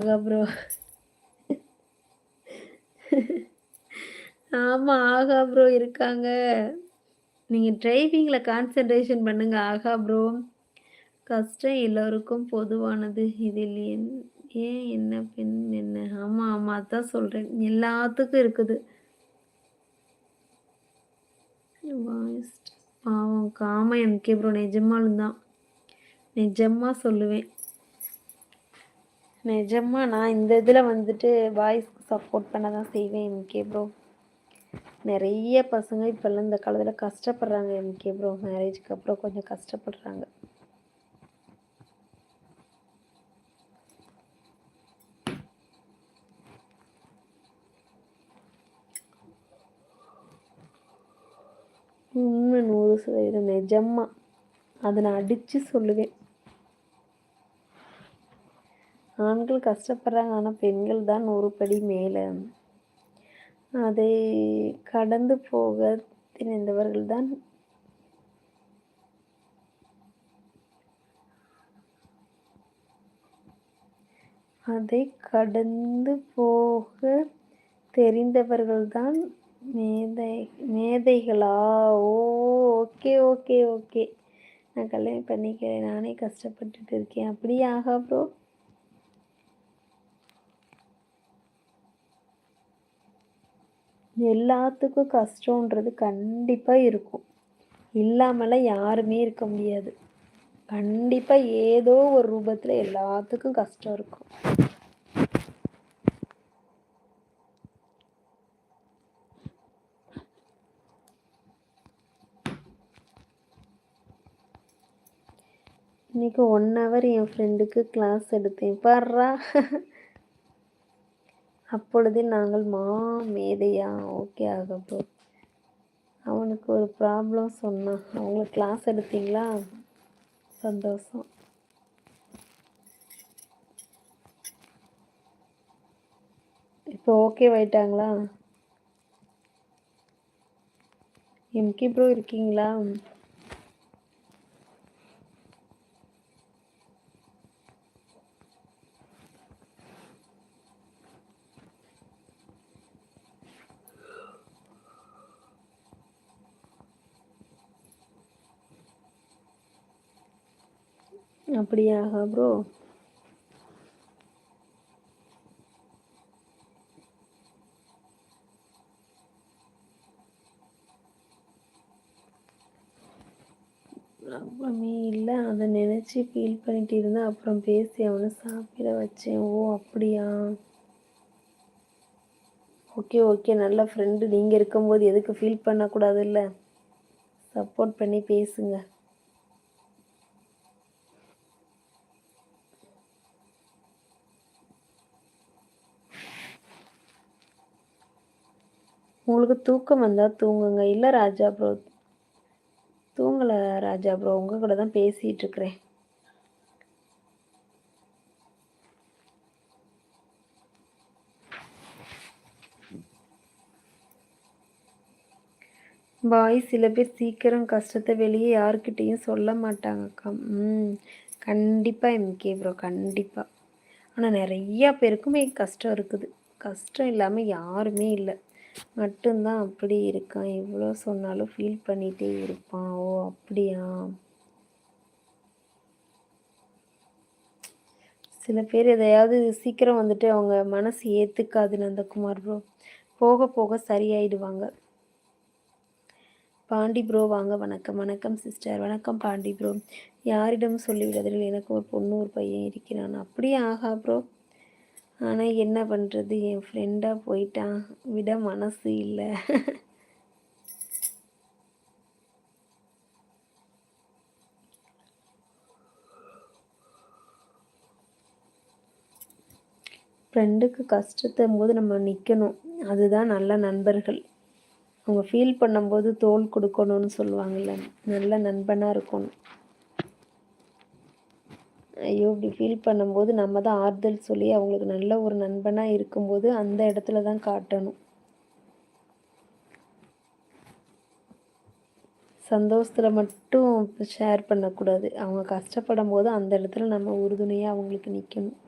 ஆகா ப்ரோ. ஆமாம் ஆகா ப்ரோ இருக்காங்க. நீங்கள் டிரைவிங்கில் கான்சன்ட்ரேஷன் பண்ணுங்க. ஆகா ப்ரோ. கஷ்டம் எல்லோருக்கும் பொதுவானது. இதில் என் ஏன் என்ன பெண் என்ன? ஆமாம் ஆமாம் அதான் சொல்கிறேன் எல்லாத்துக்கும் இருக்குது. பாவம் காம எம்கே ப்ரோ நிஜமாலும் தான். நிஜமாக சொல்லுவேன். நிஜமாக நான் இந்த இதில் வந்துட்டு பாய்ஸ்க்கு சப்போர்ட் பண்ண தான் செய்வேன் எம்கே ப்ரோ. நிறைய பசங்க இப்போல்லாம் இந்த காலத்தில் கஷ்டப்படுறாங்க எம்கே ப்ரோ. மேரேஜ்க்கு அப்புறம் கொஞ்சம் கஷ்டப்படுறாங்க. உண்ம 100% நிஜமா. அதை நான் அடித்து சொல்லுவேன். ஆண்கள் கஷ்டப்படுறாங்க. ஆனால் பெண்கள் தான் ஒரு படி மேலே அதை கடந்து போக திணைந்தவர்கள் தான் அதை கடந்து போக தெரிந்தவர்கள் தான் மேதை மேதைகளா? ஓ! Okay, okay, okay. நான் கல்யாணம் பண்ணிக்கிறேன். நானே கஷ்டப்பட்டுட்டு இருக்கேன். அப்படியே ஆகா ப்ரோ? எல்லாத்துக்கும் கஷ்டன்றது கண்டிப்பா இருக்கும். இல்லாமலாம் யாருமே இருக்க முடியாது. கண்டிப்பா ஏதோ ஒரு ரூபத்தில் எல்லாத்துக்கும் கஷ்டம் இருக்கும். இன்னைக்கு ஒன் ஹவர் என் ஃப்ரெண்டுக்கு கிளாஸ் எடுத்தேன். பாடுறா அப்பொழுது நாங்கள் மா மேதையா? ஓகே ஆக ப்ரோ. அவனுக்கு ஒரு ப்ராப்ளம் சொன்னான். அவங்களுக்கு கிளாஸ் எடுத்தீங்களா? சந்தோஷம். இப்போ ஓகே ஆயிட்டாங்களா எம்கி ப்ரோ இருக்கீங்களா? அப்படியா ப்ரோ? ப்ராப்ளமே இல்லை அதை நினச்சி ஃபீல் பண்ணிட்டு இருந்தேன். அப்புறம் பேசி அவனை சாப்பிட வச்சேன். ஓ! அப்படியா? Okay, okay. நல்ல ஃப்ரெண்டு நீங்கள் இருக்கும்போது எதுக்கு ஃபீல் பண்ணக்கூடாதுல்ல? சப்போர்ட் பண்ணி பேசுங்க. உங்களுக்கு தூக்கம் வந்தால் தூங்குங்க. இல்லை ராஜா ப்ரோ. தூங்கலை ராஜா ப்ரோ. உங்கள் கூட தான் பேசிகிட்டு இருக்கிறேன். பாய் சில பேர் சீக்கிரம் கஷ்டத்தை வெளியே யாருக்கிட்டேயும் சொல்ல மாட்டாங்கக்கா ம். கண்டிப்பாக எம்கே ப்ரோ. கண்டிப்பாக ஆனால் நிறையா பேருக்குமே கஷ்டம் இருக்குது. கஷ்டம் இல்லாமல் யாருமே இல்லை மட்டும் தான் அப்படி இருக்கான். எவ்வளோ சொன்னாலும் ஃபீல் பண்ணிட்டே இருப்பான். ஓ! அப்படியா? சில பேர் எதையாவது சீக்கிரம் வந்துட்டு அவங்க மனசு ஏற்றுக்காது நந்தகுமார் ப்ரோ. போக போக சரியாயிடுவாங்க. பாண்டி ப்ரோ வாங்க வணக்கம். வணக்கம் சிஸ்டர். வணக்கம் பாண்டி ப்ரோ. யாரிடம் சொல்லிவிடாதீர்கள். எனக்கு ஒரு பொண்ணு, ஒரு பையன் இருக்கிறான். அப்படியே ஆகா ப்ரோ? ஆனா என்ன பண்றது? என் ஃப்ரெண்டாக போயிட்டான். விட மனசு இல்ல. ஃப்ரெண்டுக்கு கஷ்டத்தம்போது நம்ம நிக்கணும். அதுதான் நல்ல நண்பர்கள். அவங்க ஃபீல் பண்ணும்போது தோல் கொடுக்கணும்னு சொல்லுவாங்கல்ல. நல்ல நண்பனா இருக்கணும். ஐயோ! இப்படி ஃபீல் பண்ணும்போது நம்ம தான் ஆறுதல் சொல்லி அவங்களுக்கு நல்ல ஒரு நண்பனாக இருக்கும்போது, அந்த இடத்துல தான் காட்டணும். சந்தோஷத்தில் மட்டும் ஷேர் பண்ணக்கூடாது. அவங்க கஷ்டப்படும் போது அந்த இடத்துல நம்ம உறுதுணையாக அவங்களுக்கு நிற்கணும்